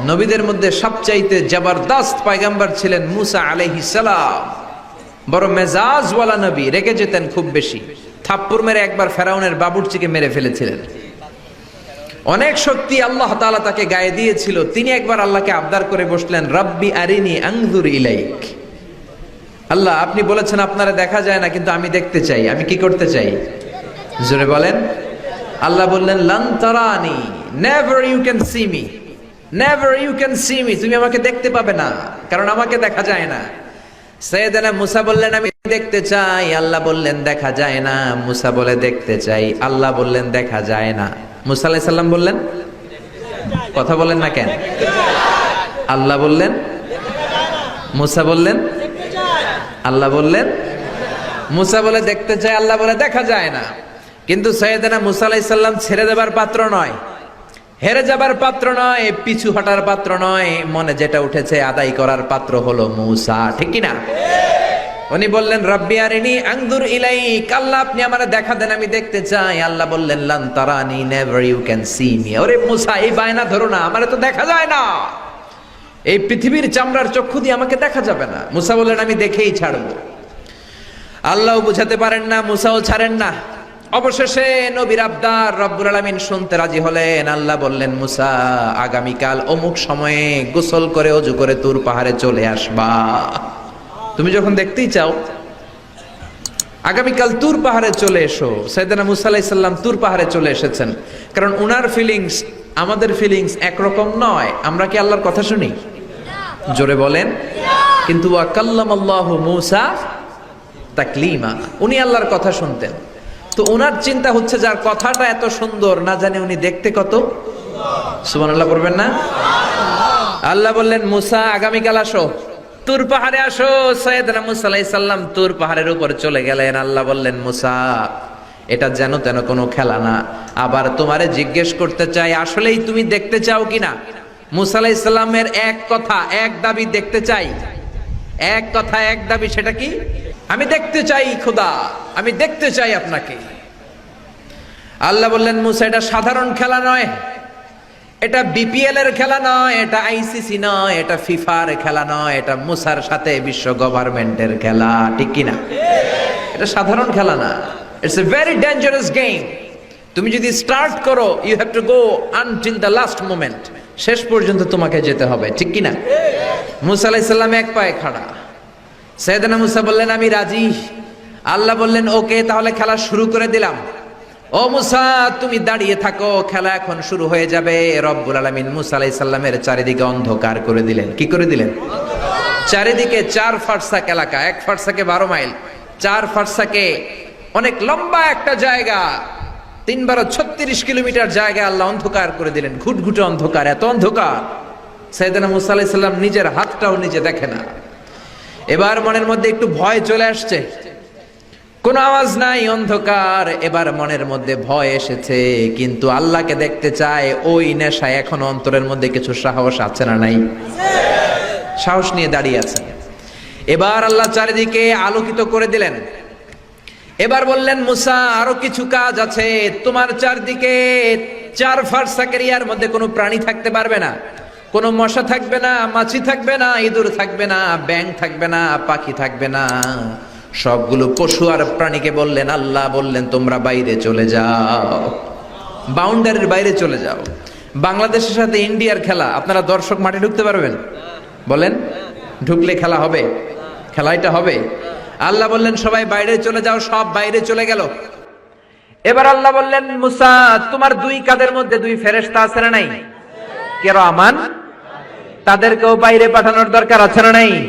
নবীদের মধ্যে সবচাইতে জবরদস্ত পায়গাম্বার ছিলেন মুসা আলাইহিস সালাম। বড় মেজাজওয়ালা নবী, রেগে যেতেন খুব বেশি। থাপ্পুর মেরে একবার ফেরাউনের বাবুর্চিকে মেরে ফেলেছিলেন। অনেক শক্তি আল্লাহ তাআলা তাকে গায়ে দিয়েছিল। তিনি একবার আল্লাহকে আবদার করে বসলেন, রব্বি আরিনি আংজুর ইলাইক। আল্লাহ, আপনি বলেছেন, আপনারা দেখা যায় না, কিন্তু আমি দেখতে চাই। আমি কি করতে চাই? জোরে বলেন। আল্লাহ বললেন, লান তারানি never you can see me never you can see me তুমি আমাকে দেখতে পাবে না, কারণ আমাকে দেখা যায় না। সৈয়দানা মুসা বললেন, আমি দেখতে চাই। আল্লাহ বললেন, দেখা যায় না। মুসা বলে, দেখতে চাই। আল্লাহ বললেন, দেখা যায় না। মুসা আলাইহিস সালাম বললেন, কথা বলেন না কেন? আল্লাহ বললেন, মুসা বললেন, আল্লাহ বললেন, মুসা বলে, দেখতে চায় আল্লাহ বলে, দেখা যায় না। কিন্তু সৈয়দনা মুসা আলাইহিস সালাম ছেড়ে দেবার পাত্র নয়। হেরে যাবার পাত্র নয়, পিছু হটার পাত্র নয়, মনে যেটা উঠেছে আদায় করার পাত্র হলো মুসা, ঠিক কি না উনি বললেন, রব্বি আরিনি আংদুর ইলাই আল্লাহ আপনি আমারে দেখা দেন, আমি দেখতে চাই। আল্লাহ বললেন, লান তারানি, never you can see me. ওরে মুসা, এই বায়না ধরো না, আমারে তো দেখা যায় না। এই পৃথিবীর চামড়ার চক্ষু দিয়ে আমাকে দেখা যাবে না। মুসা বললেন, আমি দেখেই ছাড়বো। আল্লাহ বুঝাতে পারেন না, মুসাও ছাড়েন না। অবশেষে নবীর আবদার রব্বুল আলামিন শুনতে রাজি হলেন। আল্লাহ বললেন, মুসা, আগামীকাল অমুক সময়ে গোসল করে অজু করে তুর পাহাড়ে চলে আসবা। তুমি যখন দেখতেই চাও, আগামীকাল তুর পাহাড়ে চলে এসো। সৈয়দনা মুসা তুর পাহাড়ে চলে এসেছেন। কারণ উনার ফিলিংস আমাদের ফিলিংস একরকম নয়। আমরা কি আল্লাহর কথা শুনি? জোরে বলেন। কিন্তু ওয়াকাল্লাম আল্লাহ মুসা তাকলিমা, উনি আল্লাহর কথা শুনতেন। তো ওনার চিন্তা হচ্ছে যার কথাটা এত সুন্দর, না জানে উনি দেখতে কত। সুবহানাল্লাহ পড়বেন না? আল্লাহ বললেন, মুসা, আগামীকাল আসো। তুর পাহাড়ে আসো। সৈয়দনা মুসা আলাইহিস সালাম তুর পাহাড়ের উপর চলে গেলেন। আল্লাহ বললেন, মুসা, এটা যেন তেন কোনো খেলা না। আবার তোমারে জিজ্ঞেস করতে চাই, আসলেই তুমি দেখতে চাও কিনা? মুসা আলাইহিস এক কথা, এক দাবি দেখতে চাই। এক কথা, এক দাবি, সেটা কি? আমি দেখতে চাই খোদা, আমি দেখতে চাই আপনাকে। আল্লাহ বললেন, মুসা, এটা সাধারণ খেলা নয়। এটা বিপিএল এর খেলা নয়, এটা আইসিসি নয়, এটা ফিফার খেলা নয়, এটা মুসার সাথে বিশ্ব গভর্নমেন্টের খেলা, ঠিক কিনা এটা সাধারণ খেলা না। It's a very dangerous game তুমি যদি স্টার্ট করো you have to go until the last moment শেষ পর্যন্ত তোমাকে যেতে হবে, ঠিক কিনা মুসা আলাইসাল্লাম এক পায়ে খাড়া। সৈয়দনা মুসা বললেন, আমি রাজি। আল্লাহ বললেন, ওকে, তাহলে খেলা শুরু করে দিলাম। ও মুসা, তুমি দাঁড়িয়ে থাকো, খেলা এখন শুরু হয়ে যাবে। রব্বুল আলামিন মুসা আলাইহিস সালামের চারিদিকে অন্ধকার করে দিলেন। কি করে দিলেন? চারিদিকে চার ফারসাক এলাকা, এক ফারসাকে বারো মাইল, চার ফারসাকে অনেক লম্বা একটা জায়গা, তিন বারো ছত্রিশ কিলোমিটার জায়গা আল্লাহ অন্ধকার করে দিলেন। ঘুটঘুটে অন্ধকার, এত অন্ধকার। সাইদানা মুসা আলাইহিস সালাম নিজের হাতটাও নিজে দেখে না। এবার মনের মধ্যে একটু ভয় চলে আসছে। কোনো আওয়াজ নাই, অন্ধকার। এবার মনের মধ্যে ভয় এসেছে, কিন্তু আল্লাহকে দেখতে চায়, ওই নেশায় এখন অন্তরের মধ্যে কিছু সাহস আছে না নাই? সাহস নিয়ে দাঁড়িয়ে আছে। এবার আল্লাহ চারিদিকে আলোকিত করে দিলেন। এবার বললেন, মুসা, আরও কিছু কাজ আছে। তোমার চারদিকে চার ফারসাকের ইয়ার মধ্যে কোনো প্রাণী থাকতে পারবে না। কোনো মশা থাকবে না, মাছি থাকবে না, ইঁদুর থাকবে না ব্যাং থাকবে না, পাখি থাকবে না। সবগুলো পশু আর প্রাণীকে বললেন, আল্লাহ বললেন, তোমরা বাইরে চলে যাও। বাউন্ডারির বাইরে চলে যাও। বাংলাদেশের সাথে ইন্ডিয়ার খেলা, আপনারা দর্শক মাঠে ঢুকতে পারবেন? বলেন, ঢুকলে খেলা হবে? খেলাইটা হবে? আল্লাহ বললেন, সবাই বাইরে চলে যাও, সব বাইরে চলে গেল। এবার আল্লাহ বললেন, মুসা, তোমার দুই কাদের মধ্যে দুই ফেরেশতা আছে না নাই? কেন আমান তাদেরকেও বাইরে পাঠানোর দরকার আছে না নাই?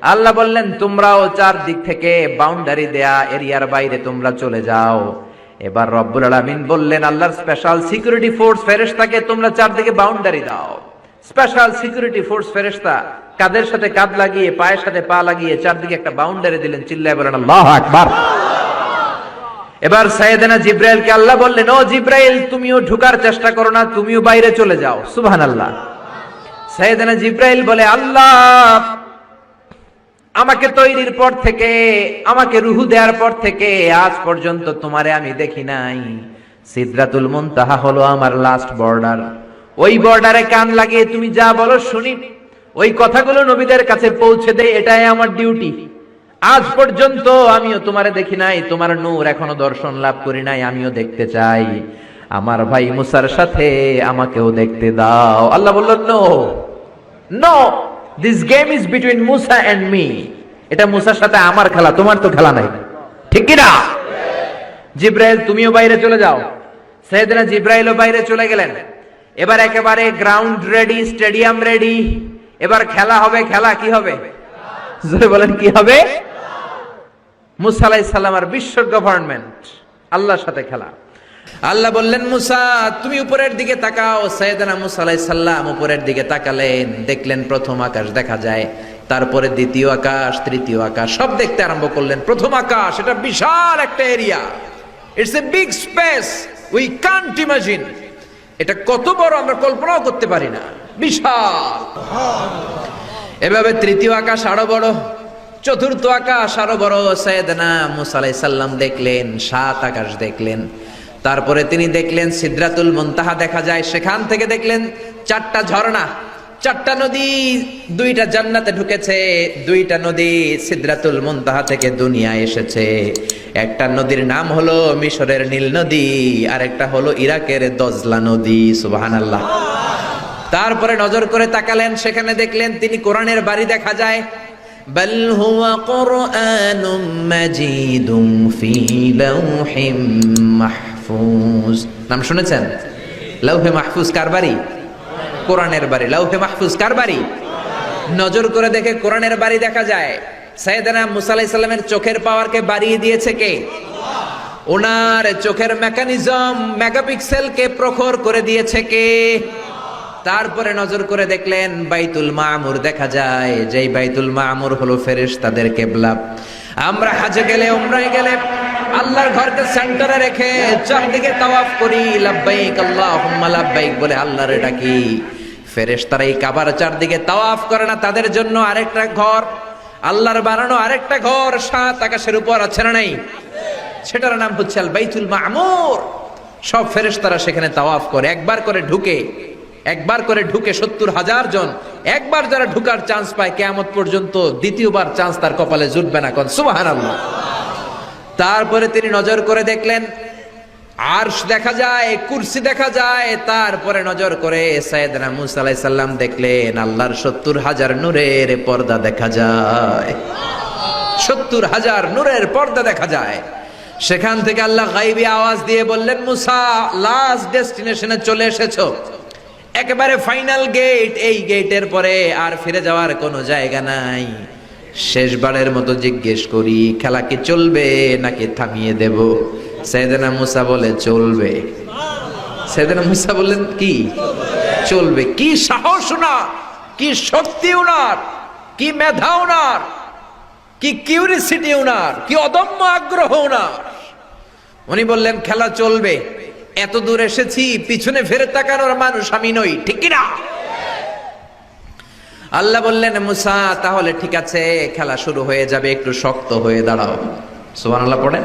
আল্লাহ বললেন, তোমরাও চার দিক থেকে বাউন্ডারি দেয়া এরিয়ার বাইরে তোমরা চলে যাও। এবার রব্বুল আলামিন বললেন, আল্লাহর স্পেশাল সিকিউরিটি ফোর্স ফেরেশতাকে তোমরা চারদিকে বাউন্ডারি দাও। স্পেশাল সিকিউরিটি ফোর্স ফেরেশতা কাদের সাথে কাঁধ লাগিয়ে, পায়ের সাথে পা লাগিয়ে চারদিকে একটা বাউন্ডারি দিলেন, চিল্লায় বলেন, আল্লাহু আকবার! এবার সাইয়েদেনা জিব্রাইলকে আল্লাহ বললেন, ও জিব্রাইল, তুমিও ঢুকার চেষ্টা করো না, তুমিও বাইরে চলে যাও। সুবহানাল্লাহ। সাইয়েদেনা জিব্রাইল বলে, আল্লাহ, আমাকে তৈরির পর থেকে, আমাকে রুহু দেওয়ার পর থেকে আজ পর্যন্ত তোমারে আমি দেখি নাই। সিদ্রাতুল মুনতাহা হলো আমার লাস্ট বর্ডার ওই বর্ডারে কান লাগিয়ে তুমি যা বলো শুনি। ওই কথাগুলো নবীদের কাছে পৌঁছে দেয় এটাই আমার ডিউটি আজ পর্যন্ত আমিও তোমারে দেখি নাই, তোমার নূর এখনও দর্শন লাভ করি নাই, আমিও দেখতে চাই। আমার ভাই মুসার সাথে আমাকেও দেখতে দাও। আল্লাহ বলল, no. No this game is between Musa and me এটা মুসার সাথে আমার খেলা, তোমার তো খেলা নাই। ঠিক কিনা জিব্রাইল, তুমিও বাইরে চলে যাও। সেদিনা জিব্রাইলও বাইরে চলে গেলেন। এবার একেবারে গ্রাউন্ড রেডি স্টেডিয়াম রেডি এবার খেলা হবে, খেলা কি হবে? জোরে বলেন, কি হবে? মুসা আলাইহিস সালাম আর বিশ্ব গভর্নমেন্ট আল্লাহর সাথে খেলা। আল্লাহ বললেন, মুসা, তুমি উপরের দিকে তাকাও। সৈয়দনা মুসা আলাইহিস সালাম উপরের দিকে তাকালেন, দেখলেন প্রথম আকাশ দেখা যায়, তারপরে দ্বিতীয় আকাশ, তৃতীয় আকাশ, সব দেখতে আরম্ভ করলেন। প্রথম আকাশ, এটা বিশাল একটা area. It's a big space we can't imagine এটা কত বড়, আমরা কল্পনাও করতে পারি না। বিশাল। এভাবে তৃতীয় আকাশ আরও বড়, চতুর্থ আকাশ আরও বড়। সৈয়দনা মুসা আলাইহিস সালাম দেখলেন, সাত আকাশ দেখলেন। তারপরে তিনি দেখলেন সিদ্রাতুল মুনতাহা দেখা যায় সেখান থেকে দেখলেন চারটা ঝর্ণা চারটা নদী দুইটা জান্নাতে ঢুকেছে দুইটা নদী সিদ্রাতুল মুনতাহা থেকে দুনিয়া এসেছে একটা নদীর নাম হলো মিশরের নীল নদী আর একটা হলো ইরাকের দজলা নদী সুবহানাল্লাহ তারপরে নজর করে তাকালেন সেখানে দেখলেন তিনি কোরআনের বাড়ি দেখা যায় بل هو قرآن مجيد في لوح محفوظ নাম শুনেছেন? লৌহে মাহফুজ কার বাড়ি? কোরআনের বাড়ি। লৌহে মাহফুজ কার বাড়ি? নজর করে দেখে কোরআনের বাড়ি দেখা যায়। সাইয়েদানা মুসা আলাইহিস সালামের চোখের পাওয়ারকে বাড়িয়ে দিয়েছে কে? ওনার চোখের মেকানিজম মেগাপিক্সেলকে প্রখর করে দিয়েছে কে? তারপরে নজর করে দেখলেন বাইতুল মামুর দেখা যায়। যেই বাইতুল মামুর হলো ফেরেশ তাদের কেবলা। আমরা হাজে গেলে, উমরায় গেলে আল্লাহর ঘরকে সেন্টারে রেখে চারদিকে তাওয়াফ করি, লাব্বাইক আল্লাহুম্মা লাব্বাইক বলে আল্লাহর ডাকি। ফেরেশ তারা এই কাবার চারদিকে তাওয়াফ করে না, তাদের জন্য আরেকটা ঘর, আল্লাহর বানানো আরেকটা ঘর, সাত আকাশের উপর আছে না নাই? সেটার নাম হচ্ছে আল বাইতুল মামুর। সব ফেরেশতারা সেখানে তাওয়াফ করে, একবার করে ঢুকে, একবার করে ঢুকে সত্তর হাজার জন, একবার যারা ঢুকার চান্স পায়, কেয়ামত পর্যন্ত দ্বিতীয়বার চান্স তার কপালে জুটবে না, কন সুবাহান তারপরে তিনি নজর করে দেখলেন, আর্শ দেখা যায়, কুরসি দেখা যায়, তারপরে নজর করে সাইয়েদনা মুসা আলাইহিস সালাম দেখলেন, আল্লাহর সত্তর হাজার নূরের পর্দা দেখা যায়। সত্তর হাজার নূরের পর্দা দেখা যায়। সেখান থেকে আল্লাহ গাইবি আওয়াজ দিয়ে বললেন, মুসা লাস্ট ডেস্টিনেশনে চলে এসেছ। একেবারে ফাইনাল গেট এই গেটের পরে আর ফিরে যাওয়ার কোনো জায়গা নাই। শেষবারের মতো জিজ্ঞেস করি, খেলা কি চলবে নাকি থামিয়ে দেব? সেদিনা মুসা বলে, চলবে। সেদিনা মুসা বললেন, কি? চলবে। কি সাহস উনার কি শক্তি উনার কি মেধা উনার কি কিউরিসিটি উনার কি অদম্য আগ্রহ উনার উনি বললেন, খেলা চলবে। এত দূর এসেছি, পিছনে ফেরে তাকানোর মানুষ আমি নই, ঠিক না আল্লাহ বললেন মুসা তাহলে ঠিক আছে খেলা শুরু হয়ে যাবে একটু শক্ত হয়ে দাঁড়াও। সুবান আল্লাহ! পড়েন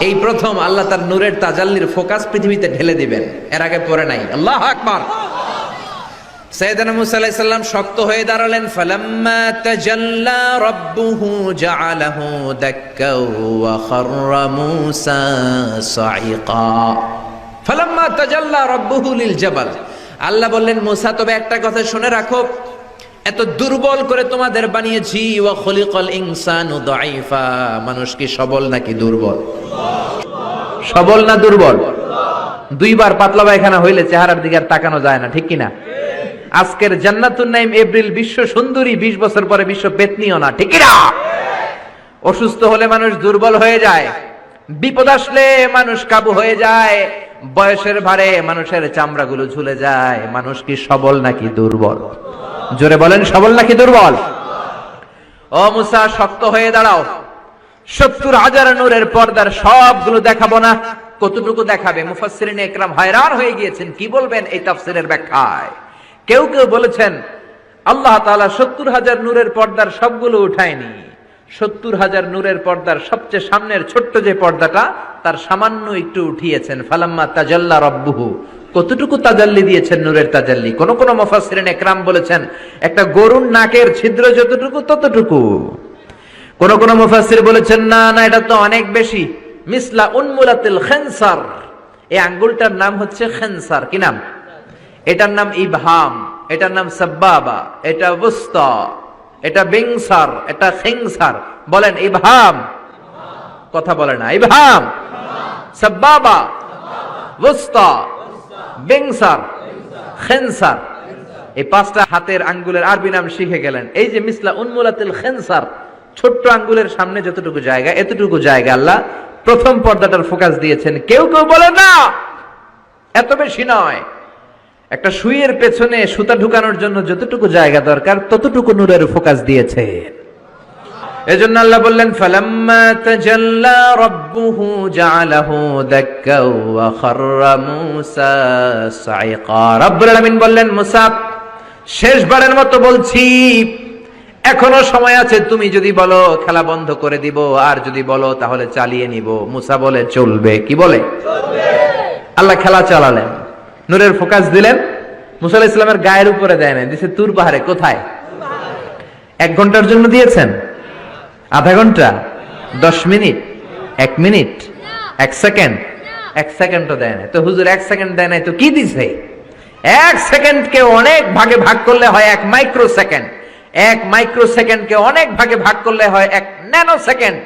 এই প্রথম আল্লাহ তার নূরের তাজাল্লির ফোকাস পৃথিবীতে ঢেলে দিবেন। এর আগে পড়ে নাই। আল্লাহ আকবার! সৈয়দনা মুসা আলাইহিস সালাম শক্ত হয়ে দাঁড়ালেন। ফালাম্মা তাজাল্লা রাব্বুহু জাআলাহু দাক্কা ওয়া খাররা মুসা সাইকা ফালাম্মা তাজাল্লা রাব্বুহু লিল জাবাল। আল্লাহ বললেন মুসা তবে একটা কথা শুনে রাখো। এত দুর্বল করে তোমাদের বানিয়েছি, ওয়া খলিকাল ইনসানু দাঈফা। মানুষ কি সবল নাকি দুর্বল? সবল না দুর্বল? দুইবার পাতলা পায়খানা হইলে চেহারার দিকে আর তাকানো যায় না, ঠিক কিনা? আজকের জান্নাতুন নাইম এপ্রিল বিশ্ব সুন্দরী, বিশ বছর পরে বিশ্ব পেতনিও না, ঠিক না অসুস্থ হলে মানুষ দুর্বল হয়ে যায়, বিপদ আসলে মানুষ কাবু হয়ে যায়, বয়সের ভারে মানুষের চামড়াগুলো ঝুলে যায়, মানুষ কি সবল নাকি দুর্বল? জোরে বলেন, সবল নাকি দুর্বল? ও মুসা, শক্ত হয়ে দাঁড়াও। সত্তর হাজার নূরের পর্দার সবগুলো দেখাবো না, কতটুকু দেখাবে? মুফাসসিরিন একরাম হয়রান হয়ে গিয়েছেন, কি বলবেন এই তাফসিরের ব্যাখ্যায়? কেউ কেউ বলেছেন, আল্লাহ তালা সত্তর হাজার নূরের পর্দার সবগুলো উঠায়নি। সত্তর হাজার নূরের পর্দার সবচেয়ে সামনের ছোট্ট যে পর্দাটা, তার সামান্য একটু উঠিয়েছেন, ফালাম্মা তাজাল্লা রব্বুহু। কতটুকু তাজাল্লি দিয়েছেন নূরের তাজাল্লি? কোন কোন মুফাসসিরিন একরাম বলেছেন, একটা গরুর নাকের ছিদ্র যতটুকু ততটুকু। কোন কোন মুফাসসির বলেছেন, না না, এটা তো অনেক বেশি। মিসলা উন্মুলাতিল খেনসার। এই আঙ্গুলটার নাম হচ্ছে খেনসার। কি নাম? এটার নাম ইবহাম, এটার নাম সাব্বাবা, এটা বুস্তা এটা বিংসার, এটা খেংসার। বলেন, ইবহাম। কথা বলে না, ইবহাম। সাব্বাবা বুস্তা বিংসার, খেনসার। এই পাঁচটা হাতের আঙ্গুলের আরবি নাম শিখে গেলেন। এই যে মিসলা উন্মুলাতিল খেনসার, ছোট্ট আঙ্গুলের সামনে যতটুকু জায়গা, এতটুকু জায়গা আল্লাহ প্রথম পর্দাটার ফোকাস দিয়েছেন। কেউ কেউ বলে না, এত বেশি নয়। একটা সুইয়ের পেছনে সুতা ঢুকানোর জন্য যতটুকু জায়গা দরকার, ততটুকু নূরের ফোকাস দিয়েছে এজন্য আল্লাহ বললেন ফালাম্মা তাজাল্লা রাব্বুহু জাআলাহু দাক্কা ওয়া খাররা মূসা সাইকা রব্বুল আলামিন বললেন মুসা শেষবারের মতো বলছি এখনও সময় আছে তুমি যদি বলো খেলা বন্ধ করে দিব আর যদি বলো তাহলে চালিয়ে নিব। মুসা বলে চলবে। কি বলে? আল্লাহ খেলা চালালেন। নূরের ফোকাস দিলেন। মুসা আলাইহিস ইসলামের গায়ের উপরে দেয় না দিছে তুর পাহাড়ে কোথায়? এক ঘণ্টার জন্য দিয়েছেন? আধা ঘণ্টা, দশ মিনিট, এক মিনিট, এক সেকেন্ড। এক সেকেন্ডও দেয় না তো হুজুর এক সেকেন্ড দেয় নাই, তো কি দিছে? এক সেকেন্ডকে অনেক ভাগে ভাগ করলে হয় এক মাইক্রো সেকেন্ড এক মাইক্রো সেকেন্ডকে অনেক ভাগে ভাগ করলে হয় এক ন্যানো সেকেন্ড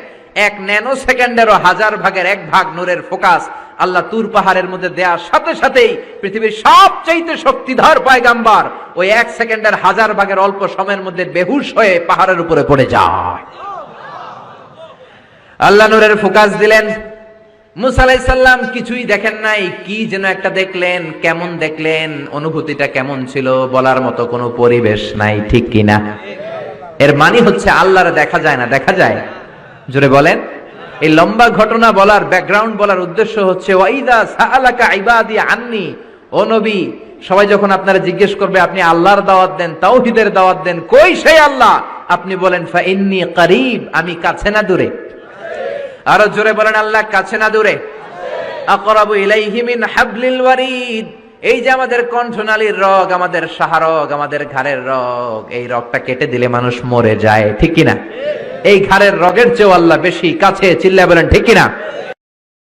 এক ন্যানো সেকেন্ডেরও হাজার ভাগের এক ভাগ নূরের ফোকাস আল্লাহ তুর পাহাড়ের মধ্যে দেওয়ার সাথে সাথেই পৃথিবীর সবচাইতে শক্তিধর পায়গাম্বার ওই এক সেকেন্ডের হাজার ভাগের অল্প সময়ের মধ্যে বেহুশ হয়ে পাহাড়ের উপরে পড়ে যায়। আল্লাহ নূরের ফোকাস দিলেন, মুসা আলাইসাল্লাম কিছুই দেখেন নাই, কি যেন একটা দেখলেন, কেমন দেখলেন, অনুভূতিটা কেমন ছিল, বলার মতো কোনো পরিবেশ নাই, ঠিক কিনা? এর মানে হচ্ছে আল্লাহর দেখা যায় না, দেখা যায়? জোরে বলেন। এই লম্বা ঘটনা বলার ব্যাকগ্রাউন্ড বলার উদ্দেশ্য হচ্ছে, ওয়াইদা সাআলাকা ইবাদি আন্নি, ও নবী, সবাই যখন আপনারা জিজ্ঞেস করবে, আপনি আল্লাহর দাওয়াত দেন, তাওহীদের দাওয়াত দেন, কই সেই আল্লাহ? আপনি বলেন, ফা ইন্নী করিব, আমি কাছে না দূরে। আরও জোরে বলেন, আল্লাহ কাছে না দূরে। মিন এই যে আমাদের কণ্ঠনালীর রগ, আমাদের সাহারগ আমাদের ঘাড়ের রগ, এই রগটা কেটে দিলে মানুষ মরে যায়, ঠিক কিনা? এই ঘাড়ের রগের চেয়ে আল্লাহ বেশি কাছে চিল্লা বলেন, ঠিক কিনা?